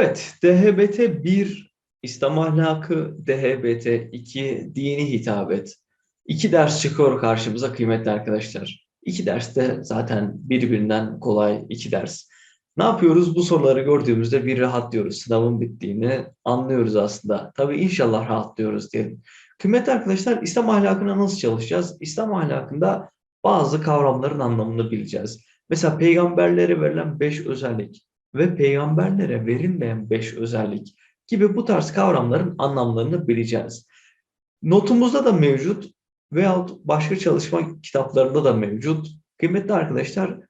Evet, DHBT 1 İslam ahlakı, DHBT 2 dini hitabet. İki ders çıkıyor karşımıza kıymetli arkadaşlar. İki ders de zaten birbirinden kolay iki ders. Ne yapıyoruz? Bu soruları gördüğümüzde bir rahatlıyoruz. Sınavın bittiğini anlıyoruz aslında. Tabii inşallah rahatlıyoruz diyelim. Kıymetli arkadaşlar İslam ahlakına nasıl çalışacağız? İslam ahlakında bazı kavramların anlamını bileceğiz. Mesela peygamberlere verilen beş özellik ve peygamberlere verilmeyen beş özellik gibi bu tarz kavramların anlamlarını bileceğiz. Notumuzda da mevcut veyahut başka çalışma kitaplarında da mevcut. Kıymetli arkadaşlar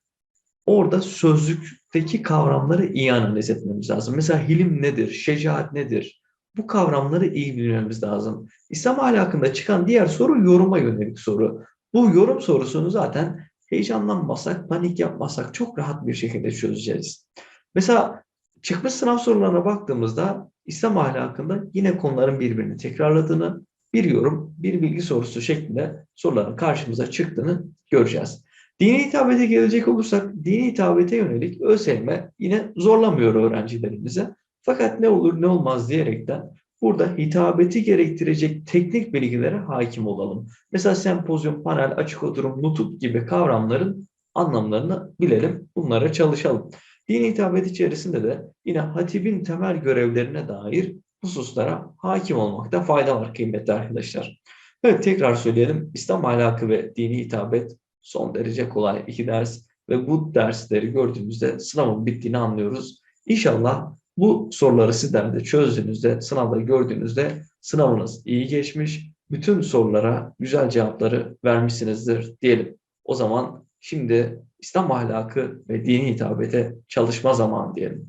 orada sözlükteki kavramları iyi analiz etmemiz lazım. Mesela hilim nedir, şecaat nedir? Bu kavramları iyi bilmemiz lazım. İslam ahlakında çıkan diğer soru yoruma yönelik soru. Bu yorum sorusunu zaten heyecanlanmasak, panik yapmasak çok rahat bir şekilde çözeceğiz. Mesela çıkmış sınav sorularına baktığımızda İslam ahlakında yine konuların birbirini tekrarladığını, bir yorum, bir bilgi sorusu şeklinde soruların karşımıza çıktığını göreceğiz. Dini hitabete gelecek olursak, dini hitabete yönelik ÖSYM yine zorlamıyor öğrencilerimize. Fakat ne olur ne olmaz diyerekten burada hitabeti gerektirecek teknik bilgilere hakim olalım. Mesela sempozyum, panel, açık oturum, nutuk gibi kavramların anlamlarını bilelim, bunlara çalışalım. Dini hitabet içerisinde de yine hatibin temel görevlerine dair hususlara hakim olmakta fayda var kıymetli arkadaşlar. Evet tekrar söyleyelim. İslam ahlakı ve dini hitabet son derece kolay iki ders ve bu dersleri gördüğümüzde sınavın bittiğini anlıyoruz. İnşallah bu soruları sizler de çözdüğünüzde, sınavda gördüğünüzde sınavınız iyi geçmiş, bütün sorulara güzel cevapları vermişsinizdir diyelim. O zaman şimdi İslam ahlakı ve dini hitabete çalışma zamanı diyelim.